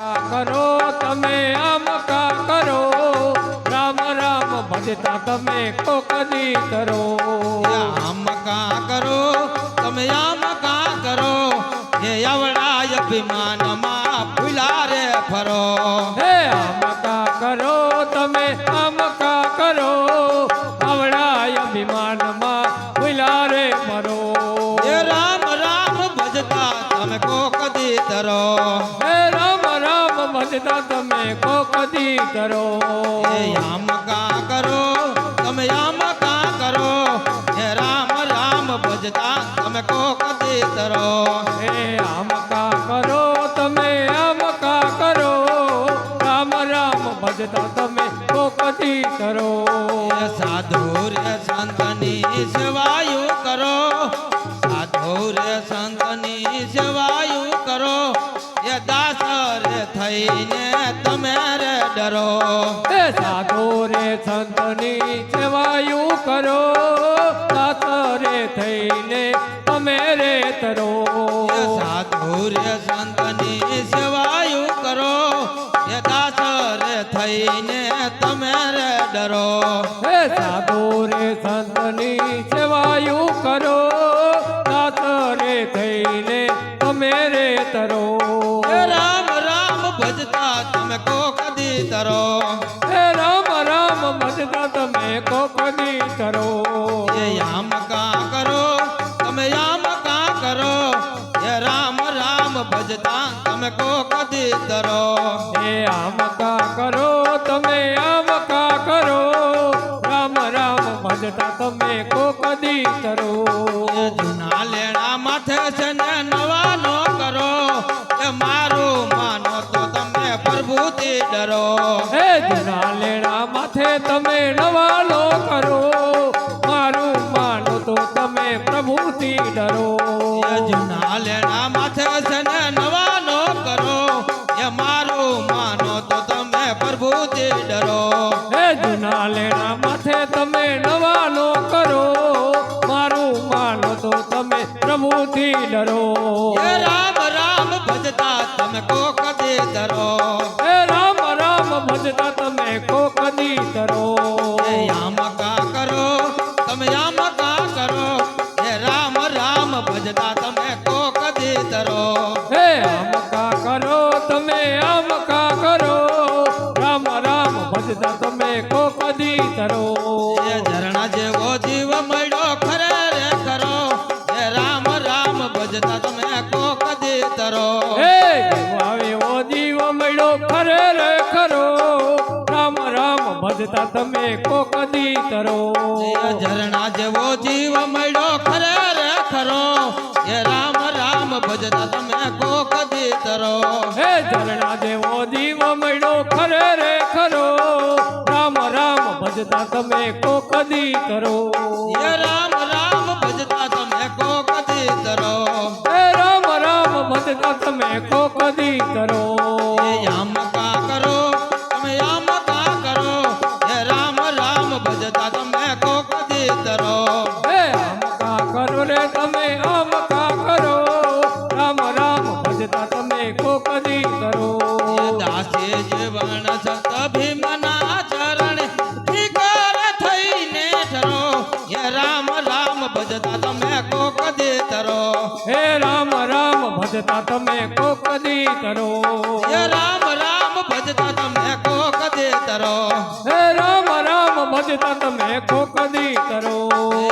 કરો તમે આમ કા કરો? રામ રામ ભજતા તમે કોકદી કરો આમ કા કરો? તમે આમ કા કરો? એ અવળાય અભિમાનમાં ભૂલા રે ફરો. હે આમ કા કરો? તમે આમ કા કરો? આવડાય અભિમાનમાં ભૂલા રે ફરો. હે રામ રામ ભજતા તમે કોકદી કરો હે રામ રામ ભજતા તમે કોકદી કરો એ આમ કા કરો તમે આમ કા કરો એ રામ રામ ભજતા તમે કોકદી તરો હે આમ કા કરો તમે આમ કા કરો રામ રામ ભજતા તમે કોકદી કરો એ સાધુ થઈને તમે રે ડરો. એ સાધુ રે સંતની સેવાયું કરો. દાસ થઈને તમે રે તરો. સાધુ રે સંતની સેવાયુ કરો. એ દાસરે થઈને તમે રે ડરો. હે સાધુ રે સંતની સેવાયું કરો. દાસ થઈને તમે રે તરો. ભજતા તમે કોકદી તરો હે રામ રામ ભજતા તમે કોકદી તરો એ આમ કા કરો તમે આમ કા કરો એ રામ રામ ભજતા તમે કોકદી તરો હે આમ કા કરો તમે આમ કા કરો રામ રામ ભજતા તમે કોકદી તરો એ જૂના લેણા માથે છે ને નવા પ્રભુથી ડરો. હે જૂના લેણા માથે તમે નવાલો કરો. મારું માનો તો તમે પ્રભુથી ડરો. જૂના લેણા માથે કોકદી તરો ઝરણા જેવો જીવ મળ્યો ખરે રે કરો હે રામ રામ ભજતા તમે કોકદી તરો. હે આવ્યો જીવ મળ્યો ખરે રે ખરો. રામ રામ ભજતા તમે કોકદી તરો. એ ઝરણા જેવો જીવ મળ્યો ખરે રે ખરો. હે રામ રામ ભજતા તમે કોકદી તરો. હે ઝરણા જેવો જીવ મળ્યો ખરે રે ભજતા તમે કોકદી કરો એ રામ રામ ભજતા તમે કોકદી તરો હે રામ રામ ભજતા તમે કોકદી કરો એ આમ કા કરો તમે આમ કા કરો એ રામ રામ ભજતા તમે કોકદી તરો હે ભજતા તમે કોકદી તરો હે રામ રામ ભજતા તમે કોકદી કરો એ રામ રામ ભજતા તમે કોકદી તરો હે રામ રામ ભજતા તમે કોકદી કરો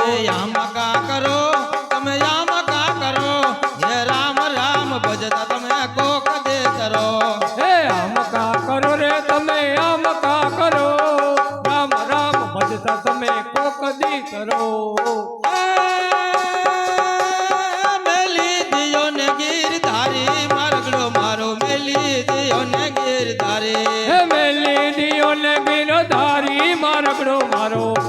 એ આમ કા કરો તમે આમ કા કરો એ રામ રામ ભજતા તમે કોકદી તરો હે આમ કા કરો રે તમે આમ કા કરો રામ રામ ભજતા તમે કોકદી કરો હે મેલી દિયો ને ગીરધારી મારકડો મારો.